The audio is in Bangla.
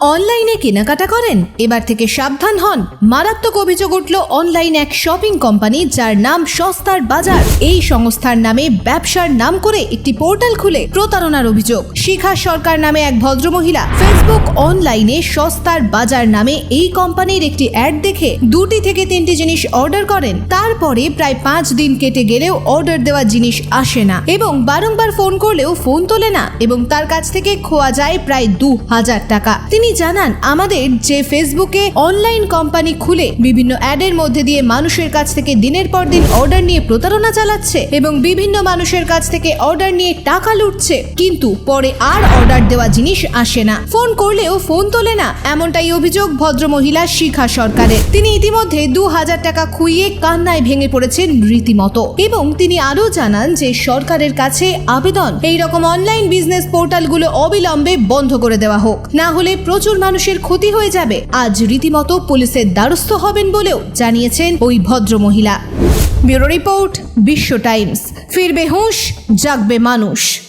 অনলাইনে কেনাকাটা করেন? এবার থেকে সাবধান হন। মারাত্মক অভিযোগ উঠল অনলাইন এক শপিং কোম্পানি যার নাম সস্তার বাজার। এই সংস্থার নামে ব্যবসার নাম করে একটি পোর্টাল খুলে প্রতারণার অভিযোগ। শিখা সরকার নামে এক ভদ্রমহিলা ফেসবুক অনলাইনে সস্তার বাজার নামে এই কোম্পানির একটি অ্যাড দেখে দুটি থেকে তিনটি জিনিস অর্ডার করেন। তারপরে প্রায় পাঁচ দিন কেটে গেলেও অর্ডার দেওয়া জিনিস আসে না এবং বারংবার ফোন করলেও ফোন তোলে না এবং তার কাছ থেকে খোয়া যায় প্রায় দু হাজার টাকা। তিনি জানান আমাদের যে ফেসবুকে অনলাইন কোম্পানি খুলে বিভিন্ন অ্যাডের মধ্যে দিয়ে মানুষের কাছ থেকে দিনের পর দিন অর্ডার নিয়ে প্রতারণা চালাচ্ছে এবং বিভিন্ন মানুষের কাছ থেকে অর্ডার নিয়ে টাকা লুটছে। কিন্তু পরে আর অর্ডার দেওয়া জিনিস আসে না। ফোন করলেও ফোন তোলে না, এমনটাই অভিযোগ ভদ্রমহিলা শিখা সরকারের। তিনি ইতিমধ্যে দু হাজার টাকা খুইয়ে কান্নায় ভেঙে পড়েছেন রীতিমতো এবং তিনি আরও জানান যে সরকারের কাছে আবেদন। এই রকম অনলাইন বিজনেস পোর্টালগুলো অবিলম্বে বন্ধ করে দেওয়া হোক। না হলে প্রচুর মানুষের ক্ষতি হয়ে যাবে। আজ রীতিমতো পুলিশের দ্বারস্থ হবেন বলেও জানিয়েছেন ওই ভদ্র মহিলা। Bureau report Bishwa Times. ফিরবে হুঁশ, জাগবে মানুষ।